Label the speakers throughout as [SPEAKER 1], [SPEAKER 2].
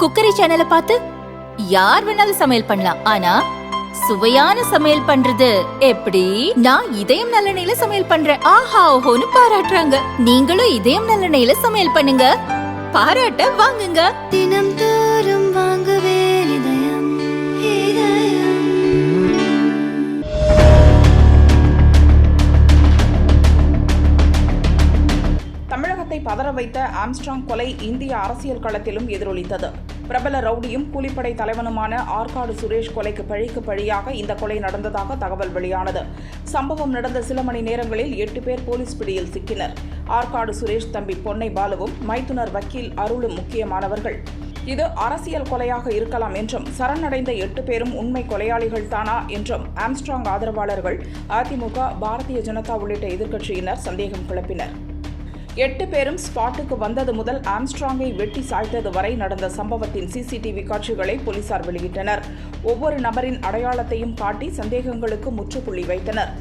[SPEAKER 1] Cookery சேனலை பார்த்து யார் வேணாலும் சமையல் பண்ணலாம். ஆனா சுவையான சமையல் பண்றது எப்படி? நான் இதயம் நல்லெண்ணெயில சமையல் பண்றேன். ஆஹா ஓஹோன்னு பாராட்டுறாங்க. நீங்களும் இதயம் நல்லெண்ணெயில சமையல் பண்ணுங்க. பாராட்ட வாங்குங்க.
[SPEAKER 2] தினம் தோறும் வாங்குவே இதயம் இதயம்.
[SPEAKER 3] தமிழகத்தை பதற வைத்த ஆம்ஸ்ட்ராங் கொலை இந்திய அரசியல் களத்திலும் எதிரொலித்தது. பிரபல ரவுடியும் கூலிப்படை தலைவனுமான ஆற்காடு சுரேஷ் கொலைக்கு பழிக்கு பழியாக இந்த கொலை நடந்ததாக தகவல் வெளியானது. சம்பவம் நடந்த சில மணி நேரங்களில் எட்டு பேர் போலீஸ் பிடியில் சிக்கினர். ஆற்காடு சுரேஷ் தம்பி பொன்னை பாலுவும் மைத்துனர் வக்கீல் அருளும் முக்கியமானவர்கள். இது அரசியல் கொலையாக இருக்கலாம் என்றும் சரணடைந்த எட்டு பேரும் உண்மை கொலையாளிகள் தானா என்றும் ஆம்ஸ்ட்ராங் ஆதரவாளர்கள் அதிமுக பாரதிய ஜனதா உள்ளிட்ட எதிர்க்கட்சியினர் சந்தேகம் கிளப்பினர் எட்டு பேரும் ஸ்பாட்டுக்கு வந்தது முதல் ஆம்ஸ்ட்ராங்கை வெட்டி சாய்த்தது வரை நடந்த சம்பவத்தின் சிசிடிவி காட்சிகளை போலீசார் வெளியிட்டனர். ஒவ்வொரு நபரின் அடையாளத்தையும் காட்டி சந்தேகங்களுக்கு முற்றுப்புள்ளி வைத்தனர்.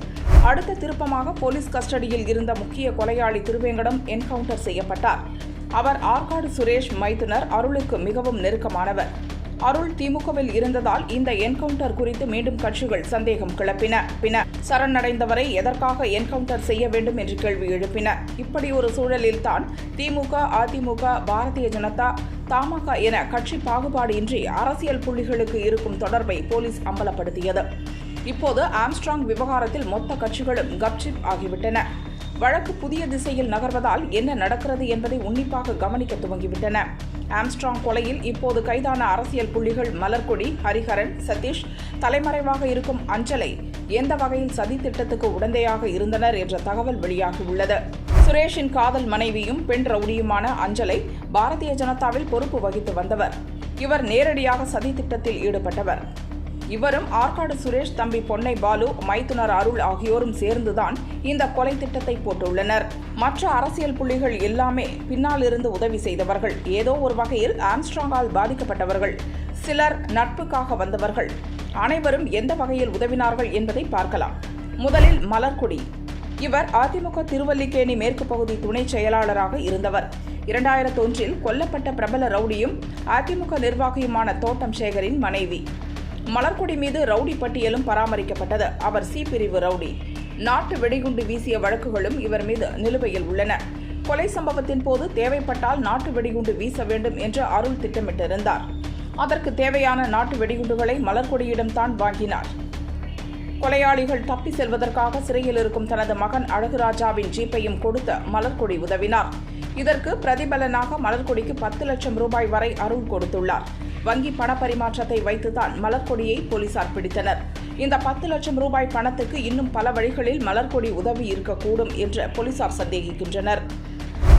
[SPEAKER 3] அடுத்த திருப்பமாக போலீஸ் கஸ்டடியில் இருந்த முக்கிய கொலையாளி திருவேங்கடம் என்கவுண்டர் செய்யப்பட்டார். அவர் ஆற்காடு சுரேஷ் மைத்துனர் அருளுக்கு மிகவும் நெருக்கமானவர். அருள் திமுகவில் இருந்ததால் இந்த என்கவுண்டர் குறித்து மீண்டும் கட்சிகள் சந்தேகம் கிளப்பின. பின்ன சரணடைந்தவரை எதற்காக என்கவுண்டர் செய்ய வேண்டும் என்று கேள்வி எழுப்பின. இப்படி ஒரு சூழலில்தான் திமுக அதிமுக பாரதிய ஜனதா தமாக என கட்சி பாகுபாடு இன்றி அரசியல் புள்ளிகளுக்கு இருக்கும் தொடர்பை போலீஸ் அம்பலப்படுத்தியது. இப்போது ஆம்ஸ்ட்ராங் விவகாரத்தில் மொத்த கட்சிகளும் கப்சிப் ஆகிவிட்டன. வழக்கு புதிய திசையில் நகர்வதால் என்ன நடக்கிறது என்பதை உன்னிப்பாக கவனிக்க துவங்கிவிட்டன. ஆம்ஸ்ட்ராங் கொலையில் இப்போது கைதான அரசியல் புள்ளிகள் மலர்கொடி ஹரிஹரன் சதீஷ் தலைமறைவாக இருக்கும் அஞ்சலை எந்த வகையில் சதி திட்டத்துக்கு உடந்தையாக இருந்தனர் என்ற தகவல் வெளியாகியுள்ளது. சுரேஷின் காதல் மனைவியும் பெண் ரவுடியுமான அஞ்சலை பாரதிய ஜனதாவில் பொறுப்பு வகித்து வந்தவர். இவர் நேரடியாக சதி திட்டத்தில் ஈடுபட்டவர். இவரும் ஆற்காடு சுரேஷ் தம்பி பொன்னை பாலு மைத்துனர் அருள் ஆகியோரும் சேர்ந்துதான் இந்த கொலை திட்டத்தை போட்டுள்ளனர். மற்ற அரசியல் புள்ளிகள் எல்லாமே பின்னால் இருந்து உதவி செய்தவர்கள். ஏதோ ஒரு வகையில் ஆம்ஸ்ட்ராங்கால் பாதிக்கப்பட்டவர்கள். சிலர் நட்புக்காக வந்தவர்கள். அனைவரும் எந்த வகையில் உதவினார்கள் என்பதை பார்க்கலாம். முதலில் மலர்குடி. இவர் அதிமுக திருவல்லிக்கேணி மேற்கு பகுதி துணை செயலாளராக இருந்தவர். இரண்டாயிரத்தி ஒன்றில் கொல்லப்பட்ட பிரபல ரவுடியும் அதிமுக நிர்வாகியுமான தோட்டம் சேகரின் மனைவி. மலர்கொடி மீது ரவுடி பட்டியலும் பராமரிக்கப்பட்டது. அவர் சி பிரிவு ரவுடி. நாட்டு வெடிகுண்டு வீசிய வழக்குகளும் இவர் மீது நிலுவையில் உள்ளன. கொலை சம்பவத்தின் போது தேவைப்பட்டால் நாட்டு வெடிகுண்டு வீச வேண்டும் என்று அருள் திட்டமிட்டிருந்தார். அதற்கு தேவையான நாட்டு வெடிகுண்டுகளை மலர்கொடியிடம் தான் வாங்கினார். கொலையாளிகள் தப்பி செல்வதற்காக சிறையில் இருக்கும் தனது மகன் அழகுராஜாவின் ஜீப்பையும் கொடுத்த மலர்கொடி உதவினார். இதற்கு பிரதிபலனாக மலர்கொடிக்கு பத்து லட்சம் ரூபாய் வரை அருள் கொடுத்துள்ளார். வங்கி பண பரிமாற்றத்தை வைத்துதான் மலர்கொடியை போலீசார் பிடித்தனர். இந்த பத்து லட்சம் ரூபாய் பணத்துக்கு இன்னும் பல வழிகளில் மலர்கொடி உதவி இருக்கக்கூடும் என்று போலீசார் சந்தேகிக்கின்றனர்.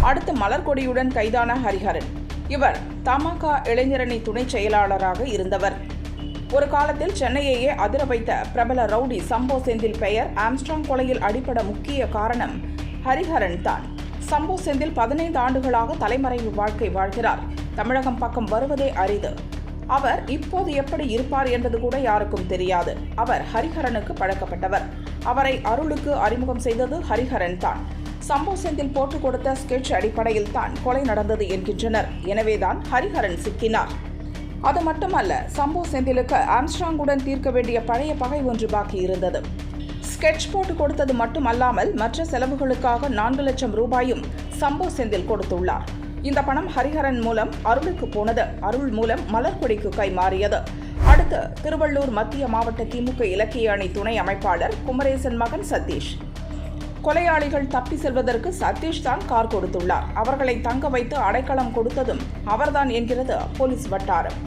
[SPEAKER 3] அடுத்து மலர்கொடியுடன் கைதான ஹரிஹரன். இவர் தமாக இளைஞரணி துணை செயலாளராக இருந்தவர். ஒரு காலத்தில் சென்னையையே அதிர வைத்த பிரபல ரவுடி சம்போ செந்தில் பெயர் ஆம்ஸ்ட்ராங் கொலையில் அடிப்பட முக்கிய காரணம் ஹரிஹரன் தான். சம்போ செந்தில் பதினைந்து ஆண்டுகளாக தலைமறைவு வாழ்க்கை வாழ்கிறார். தமிழகம் பக்கம் வருவதே அரிது. அவர் இப்போது எப்படி இருப்பார் என்பது கூட யாருக்கும் தெரியாது. அவர் ஹரிஹரனுக்கு பழக்கப்பட்டவர். அவரை அருளுக்கு அறிமுகம் செய்தது ஹரிஹரன் தான். சம்போ செந்தில் போட்டுக் கொடுத்த ஸ்கெட்ச் அடிப்படையில் தான் கொலை நடந்தது என்கின்றனர். எனவேதான் ஹரிஹரன் சிக்கினார். அது மட்டுமல்ல சம்போ செந்திலுக்கு ஆம்ஸ்ட்ராங்குடன் தீர்க்க வேண்டிய பழைய பகை ஒன்று பாக்கி இருந்தது. ஸ்கெட்ச் போட்டு கொடுத்தது மட்டுமல்லாமல் மற்ற செலவுகளுக்காக நான்கு லட்சம் ரூபாயும் சம்போ செந்தில் கொடுத்துள்ளார். இந்த பணம் ஹரிஹரன் மூலம் அருளுக்கு போனது. அருள் மூலம் மலர்கொடிக்கு கை மாறியது. அடுத்து திருவள்ளூர் மத்திய மாவட்ட திமுக இலக்கிய அணி துணை அமைப்பாளர் குமரேசன் மகன் சதீஷ். கொலையாளிகள் தப்பி செல்வதற்கு சதீஷ் தான் கார் கொடுத்துள்ளார். அவர்களை தங்க வைத்து அடைக்கலம் கொடுத்ததும் அவர்தான் என்கிறது போலீஸ் வட்டாரம்.